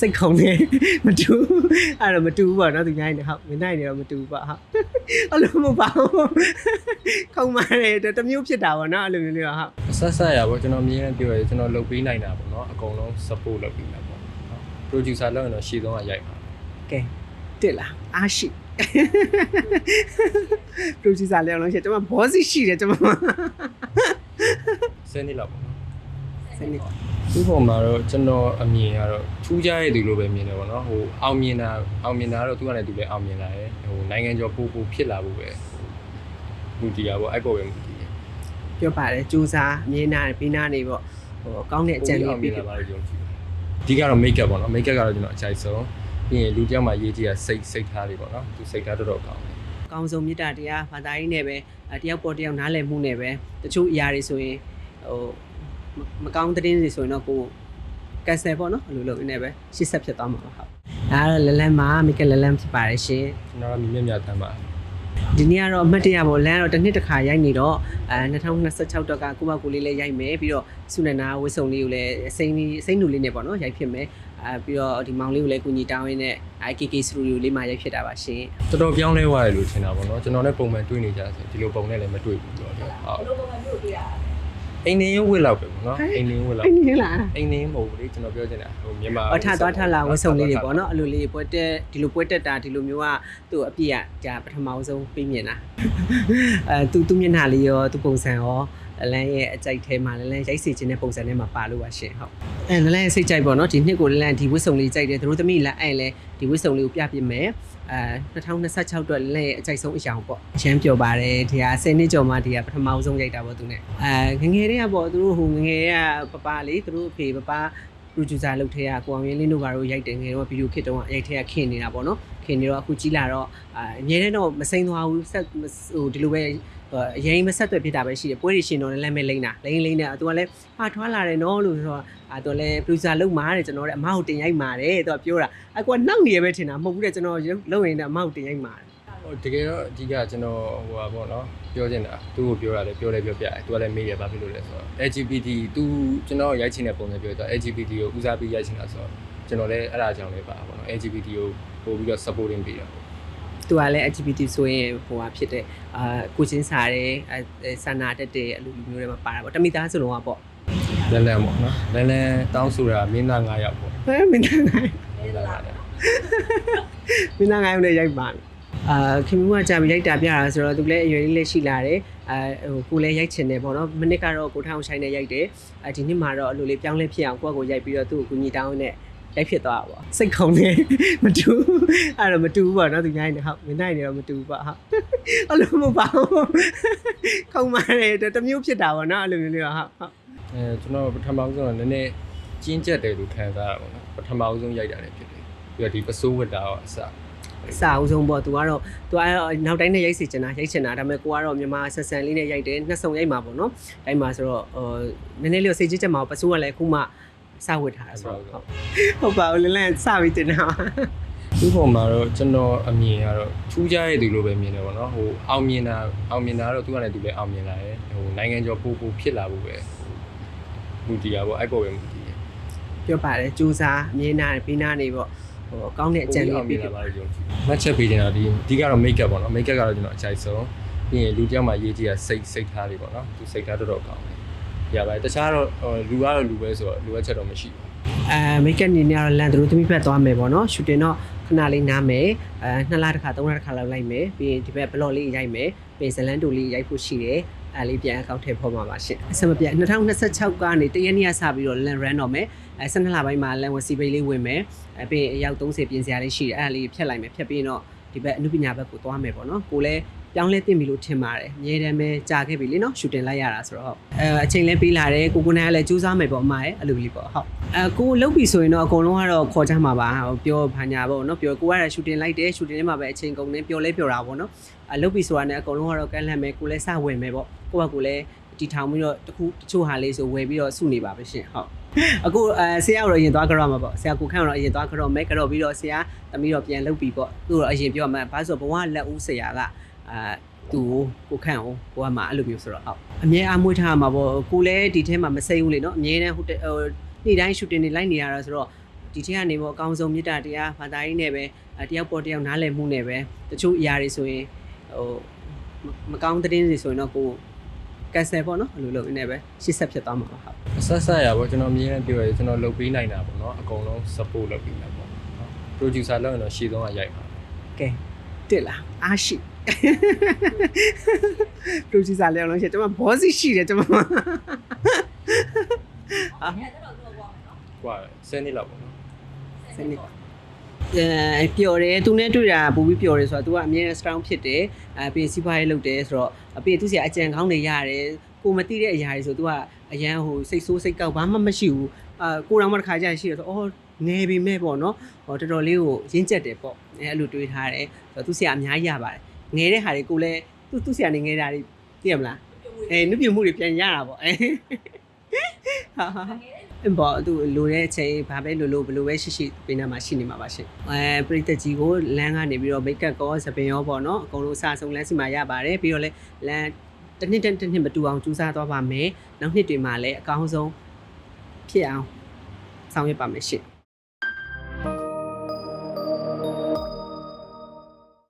စိတ်ခုံနေမတူဘူးအဲ့တော့မတူဘူးပေါ့နော်သူများနေဟုတ်မင်းနိုင်နေတော့မတူဘူးပေါ့ဟုတ်အဲ့လိုမဟုတ်ပါဘူးခုံပါတယ်တစ်မျိုးဖြစ်တာပေါ့နော်အဲ့လိုမျိုးလေးတော့ဟုတ်အဆက်ဆက်ရပေါ့ကျွန်တော်မြင်နေပြောရကျွန်တော်လုပ်ပေးနိုင်တာပေါ့နော်အကုန်လုံး support လုပ်ပေးမှာပေါ့ဟုတ် producer လောက်ရင်တော့ရှေ့ဆုံးကရိုက်ပါကဲတစ်လားအားရှိ producer လည်းအောင်လို့ရှိတယ်ကျွန်မဘောစီရှိတယ်ကျွန်မဆယ်နှစ်လောက်ပေါ့ နော်စနေဒီပုံမှာတော့ကျွန်တော်အမြင်ကတော့ထူးခြားရတဲ့သူလိုပဲမြင်တယ်ပေါ့နော်ဟိုအောင်မြင်တာအောင်မြင်တာကတော့သူကလည်းသူလည်းအောင်မြင်လာတယ်ဟိုနိုင်ငံကျော်ပို့ပို့ဖြစ်လာဖို့ပဲဟိုမူတည်ရပေါ့အဲ့ပေါ်ပဲမူတည်ရပြောပါတယ်စူးစားအမြင်နာပြီးနာနေပေါ့ဟိုကောင်းတဲ့အကြံပို့လေးအောင်မြပြင်ပြလာပါလို့ယုံကြည်တယ်အဓိကတော့ make up ပေါ့နော် make up ကတော့ကျွန်တော်အကြိုက်ဆုံးပြီးရင်လူတစ်ယောက်မှရေးကြည့်ရစိတ်စိတ်ထားတွေပေါ့နော်သူစိတ်ထားတော်တော်ကောင်းတယ်အကောင်းဆုံးမေတ္တာတရားဘာသာရေးနဲ့ပဲအဲတယောက်ပေါ်တယောက်နားလည်မှုနဲ့ပဲတချို့အရာတွေဆိုရင်ဟို မမကောင်းတဲ့တင်းတွေဆိုရင်တော့ကိုကန်ဆယ်ပေါ့နော်အဲ့လိုလုပ်နေပဲရှစ်ဆက်ဖြစ်သွားမှာပါဟုတ်ဒါကတော့လလန်းမှာမိကလလန်းဖြစ်ပါတယ်ရှင်ကျွန်တော်ကမြင့်မြတ်တမ်းပါဒီနေ့ကတော့အမှတ်တရပေါ့လမ်းကတော့တစ်နှစ်တစ်ခါရိုက်နေတော့အဲ2026တော့ကကိုယ့်ဘက်ကိုလေးလေးရိုက်မယ်ပြီးတော့စုနန္ဒာဝစ်စုံလေးကိုလည်းအစိမ့်လေးအစိမ့်နူလေးနဲ့ပေါ့နော်ရိုက်ဖြစ်မယ်အဲပြီးတော့ဒီမောင်လေးကိုလည်းကုညီတောင်းရင်းနဲ့ IKK Studio လေးမှာရိုက်ဖြစ်တာပါရှင်တော်တော်ပြောင်းလဲသွားတယ်လို့ထင်တာပေါ့နော်ကျွန်တော်လည်းပုံမှန်တွေ့နေကြဆိုဒီလိုပုံနဲ့လည်းမတွေ့ဘူးတော့ဟုတ်ဘယ်လိုပုံမှန်မျိုးတွေ့ရလဲ အိမ်နေရုံးဝစ်လောက်ပဲပေါ့နော်အိမ်နေရုံးဝစ်လောက်အဲ့ဒီလားအိမ်နေမဟုတ်ဘူးလေကျွန်တော်ပြောချင်တာဟိုမြန်မာအထသွားထလာဝတ်စုံလေးတွေပေါ့နော်အဲ့လိုလေးပွဲတက်ဒီလိုပွဲတက်တာဒီလိုမျိုးကသူ့အပြည့်ကဒါပထမဆုံးပြီးမြင်တာအဲသူသူမျက်နှာလေးရောသူပုံစံရော လလန်းရဲ့အကြိုက်ထဲမှာလလန်းရိုက်စီခြင်းတဲ့ပုံစံထဲမှာပါလို့ပါရှင်ဟုတ်အဲလလန်းရဲ့စိတ်ကြိုက်ပေါ့နော်ဒီနှစ်ကိုလလန်းဒီဝတ်စုံလေးကြိုက်တယ်သူတို့သမီးလက်အဲ့လဲဒီဝတ်စုံလေးကိုပြပြမယ်အဲ2026အတွက်လလန်းရဲ့အကြိုက်ဆုံးအရာပေါ့အချမ်းပြောပါတယ်ဒီဟာ10နှစ်ကျော်မှဒီဟာပထမဆုံးရိုက်တာပေါ့သူနဲ့အဲငငယ်လေးကပေါ့သူတို့ဟိုငငယ်ကပပလေးသူတို့အဖေပပ producer လုပ်ထဲကကိုအောင်ရင်းလင်းတို့ကတော့ရိုက်တယ်ငယ်တော့ဗီဒီယိုခစ်တော့ရိုက်ထဲကခင်နေတာပေါ့နော်ခင်နေတော့အခုကြီးလာတော့အာအများနဲ့တော့မစိမ့်သွားဘူးဆက်ဟိုဒီလိုပဲအရင်မဆက်သွယ်ဖြစ်တာပဲရှိတယ်ပွဲတွေရှင်တော့လည်းလမ်းမဲ့လိမ့်တာလိမ့်လိမ့်နေတာသူကလည်းဟာထွားလာတယ်နော်လို့ဆိုတော့အာသူကလည်း producer လုပ်မှာတဲ့ကျွန်တော်လည်းအမဟုတ်တင်ရိုက်မှာတဲ့သူကပြောတာအကွာနောက်နေရပဲထင်တာမဟုတ်ဘူးတဲ့ကျွန်တော်လုပ်ရင်တော့အမဟုတ်တင်ရိုက်မှာတဲ့ဟို တကယ်တော့အဓိကကျွန်တော်ဟိုပါပေါ့နော်ပြောချင်တာသူ့ကိုပြောရတယ်ပြောလဲပြောပြတယ်သူကလည်းမေးရဘာဖြစ်လို့လဲဆိုတော့ LGBT သူကျွန်တော်ရိုက်ချင်တဲ့ပုံစံပြောတော့ LGBT ကိုဦးစားပေးရိုက်ချင်တာဆိုတော့ကျွန်တော်လည်းအဲ့ဒါကြောင့်လည်းပါပေါ့နော် LGBT ကိုပို့ပြီးတော့ supporting ပေးတာပေါ့သူကလည်း LGBT ဆိုရင်ဟိုဟာဖြစ်တဲ့အာကိုချင်းစားတယ်အဲဆန္ဒတက်တဲ့အလူမျိုးတွေမှာပါတာပေါ့တမိသားစုလုံးကပေါ့လန်လန်ပေါ့နော်လန်လန်တောင်းဆိုတာမင်းသား9ယောက်ပေါ့ဟဲ့မင်းသားနိုင်မင်းသား9ယောက်မင်းသားငိုင်းနဲ့ရိုက်ပါ အာခင်ဗျားကကြာပြီးရိုက်တာပြတာဆိုတော့သူလည်းအရွယ်လေးလေးရှိလာတယ်အဲဟိုကိုလည်းရိုက်ချင်တယ်ပေါ့နော်မနစ်ကတော့ကိုထောင်ဆိုင်နဲ့ရိုက်တယ်အဲဒီနှစ်မှာတော့အလိုလေးပြောင်းလဲဖြစ်အောင်ကိုယ့်ကိုရိုက်ပြီးတော့သူ့ကိုကူညီတောင်းနဲ့ရိုက်ဖြစ်သွားတာပေါ့စိတ်ခုံနေမတူဘူးအဲ့တော့မတူဘူးပေါ့နော်သူများနေဟုတ်မင်းနိုင်နေတော့မတူဘူးပေါ့ဟုတ်အဲ့လိုမဟုတ်ပါဘူးခုံပါတယ်တစ်မျိုးဖြစ်တာပေါ့နော်အဲ့လိုမျိုးလေးတော့ဟုတ်ဟုတ်အဲကျွန်တော်ပထမဆုံးတော့နည်းနည်းကျင်းကျက်တယ်လို့ခံစားရပါတော့ပထမဆုံးရိုက်တာလည်းဖြစ်တယ်ပြီးတော့ဒီပစိုးဝတ်တာရောအစအ စာအုပ်ဆုံးပေါ့သူကတော့သူကတော့နောက်တိုင်းနဲ့ရိုက်စီချင်တာရိုက်ချင်တာဒါပေမဲ့ကိုကတော့မြန်မာဆက်ဆန်လေးနဲ့ရိုက်တယ်နှစ်ဆုံရိုက်မှာပေါ့နော်အဲ့မှာဆိုတော့ဟိုနည်းနည်းလေးစိတ်ကြည်ချက်မှာပစိုးကလည်းအခုမှစဝတ်ထားတာဆိုတော့ဟုတ်ဟုတ်ပါဘူးလင်းလင်းစပြီးတင်တာဒီပုံမှာတော့ကျွန်တော်အမြင်ကတော့ထူးခြားတဲ့သူလိုပဲမြင်တယ်ပေါ့နော်ဟိုအောင်မြင်တာအောင်မြင်တာကတော့သူကလည်းသူလည်းအောင်မြင်လာတယ်ဟိုနိုင်ငံကျော်ပို့ပို့ဖြစ်လာဖို့ပဲဟိုမူတည်ရပေါ့အဲ့ပေါ်ပဲမူတည်ရပြောပါတယ်စူးစားအမြင်နာပြီးနာနေပေါ့ ဟိုကောင်းတဲ့အကြံလေးအောင်မြပြီးင်ပြလာပါလို့ယုံကြည်မှတ်ချက်ပေးနေတာဒီအဓိကတော့ make up ပေါ့နော် make up ကတော့ကျွန်တော်အကြိုက်ဆုံးပြီးရင်လူတစ်ယောက်မှရေးကြည့်ရစိတ်စိတ်ထားတွေပေါ့နော်သူစိတ်ထားတော်တော်ကောင်းတယ်ရပါတယ်တခြားတော့ဟိုလူကတော့လူပဲဆိုတော့လူအချက်တော့မရှိဘူးအဲမိတ်ကပ်နေနေတော့လန်သူတို့သမီးဘက်သွားမယ်ပေါ့နော်ရှူတင်တော့ခဏလေးနားမယ်အဲနှစ်လတစ်ခါသုံးလတစ်ခါလောက်လိုက်မယ်ပြီးရင်ဒီဘက်ဘလော့လေးရိုက်မယ်ပြီးရင်ဇလန်တူလေးရိုက်ဖို့ရှိတယ် အဲလေးပြန်အကောင့်ထည့်ဖော်မှာပါရှင့်အစမပြတ်2026ကနေတရက်နေ့ကစပြီးတော့လန်ရန်တော့မယ်အဲ12လပိုင်းမှာလန်ဝစီပိတ်လေးဝင်မယ်အဲပြီးရင်အယောက်30ပြင်စရာလေးရှိတယ်အဲဒါလေးဖြတ်လိုက်မယ်ဖြတ်ပြီးရင်တော့ဒီဘက်အနုပညာဘက်ကိုသွားမယ်ပေါ့နော်ကိုလည်းပြောင်းလဲတင်ပြီလို့ထင်ပါတယ်အများတမ်းပဲကြာခဲ့ပြီလေနော်ရှူတင်လိုက်ရတာဆိုတော့အဲအချိန်လဲပေးလာတယ်ကိုကိုနိုင်ကလည်းစူးစမ်းမယ်ပေါ့အမရဲ့အဲ့လိုလေးပေါ့ဟုတ် အဲကိုလုတ်ပြီဆိုရင်တော့အကုန်လုံးကတော့ခေါ်ကြမှာပါဟိုပြောဘာညာပေါ့နော်ပြောကိုကတော့ရှူတင်လိုက်တယ်ရှူတင်ထဲမှာပဲအချိန်ကုန်နေပြောလဲပြောတာပေါ့နော်အဲလုတ်ပြီဆိုတာနဲ့အကုန်လုံးကတော့ကန့်လန့်မယ်ကိုလည်းစဝင်မယ်ပေါ့ကိုကကိုလည်းတီထောင်ပြီးတော့တခုတချို့ဟာလေးဆိုဝယ်ပြီးတော့စုနေပါပဲရှင်ဟုတ်အခုအဲဆရာကတော့အရင်သွားကြတော့မှာပေါ့ဆရာကိုခန့်ကတော့အရင်သွားကြတော့မဲကြတော့ပြီးတော့ဆရာသမီးတော့ပြန်လုတ်ပြီပေါ့သူတော့အရင်ပြောမှာဘာလို့ဆိုဘဝလက်ဦးဆရာကအာသူကိုခန့်အောင်ကိုကမှအဲ့လိုမျိုးဆိုတော့ဟုတ်အမြဲအားမွေးထားမှာပေါ့ကိုလည်းဒီထဲမှာမစိမ့်ဘူးလေနော်အမြဲတမ်းဟို နေ့တိုင်းရှူတင်နေလိုက်နေရတာဆိုတော့ဒီထက်ကနေပေါ့အကောင်းဆုံးမေတ္တာတရားဘာသာရေးနဲ့ပဲအဲတယောက်ပေါ်တယောက်နားလည်မှုနဲ့ပဲတချို့အရာတွေဆိုရင်ဟိုမမကောင်းသတင်းတွေဆိုရင်တော့ကိုကန်ဆယ်ပေါ့နော်အဲ့လိုလုပ်နေပဲရှစ်ဆက်ဖြစ်သွားမှာပါဟုတ်အဆက်ဆက်ရပေါ့ကျွန်တော်အမြင်နဲ့ပြောရဲကျွန်တော်လုပ်ပေးနိုင်တာပေါ့နော်အကုန်လုံး support လုပ်ပေးမှာပေါ့နော် producer လုပ်ရင်တော့ရှေ့ဆုံးကရိုက်ပါကဲတက်လာအားရှိ producer လည်းအောင်လို့ရှိတယ်ကျွန်မ boss ရှိတယ်ကျွန်မ ကွာ10နှစ်လောက်ပေါ့နော်စနေအဲပျော်တယ်သူနဲ့တွေ့တာပူပြီးပျော်တယ်ဆိုတော့ तू ကအမြဲတမ်း strong ဖြစ်တယ်အဲပြီးစီးပွားရေးလုပ်တယ်ဆိုတော့အပြင်သူစီအကြံကောင်းတွေရတယ်ကိုမသိတဲ့အရာတွေဆို तू ကအရန်ဟိုစိတ်ဆိုးစိတ်ကောက်ဘာမှမရှိဘူးအာကိုတော်မှတစ်ခါကြာရှိရဆိုအော်ငယ်ပြီမဲ့ပေါ့နော်ဟောတော်တော်လေးကိုရင်းကျက်တယ်ပေါ့အဲအဲ့လိုတွေးထားတယ်ဆိုတော့သူစီကအများကြီးရပါတယ်ငယ်တဲ့ဟာတွေကိုလည်းသူသူစီကနေငယ်တာတွေသိရမလားအဲနုပြမှုတွေပြန်ရတာပေါ့အဲဟာဟာ ဘောသူလိုတဲ့အချိန်ဘာပဲလိုလိုဘလိုပဲရှိရှိပေးနေမှာရှိနေမှာပါရှင်အဲပရိသတ်ကြီးကိုလမ်းကနေပြီးတော့မိတ်ကပ်ကောစပင်ရောပေါ့နော်အကုန်လုံးအစားဆုံးလမ်းစီမှာရပါတယ်ပြီးတော့လဲလမ်းတစ်နှစ်တစ်နှစ်မတူအောင်ကြိုးစားသွားပါမယ်နောက်နှစ်တွေမှာလည်းအကောင်းဆုံးဖြစ်အောင်ဆောင်ရွက်ပါမယ်ရှင်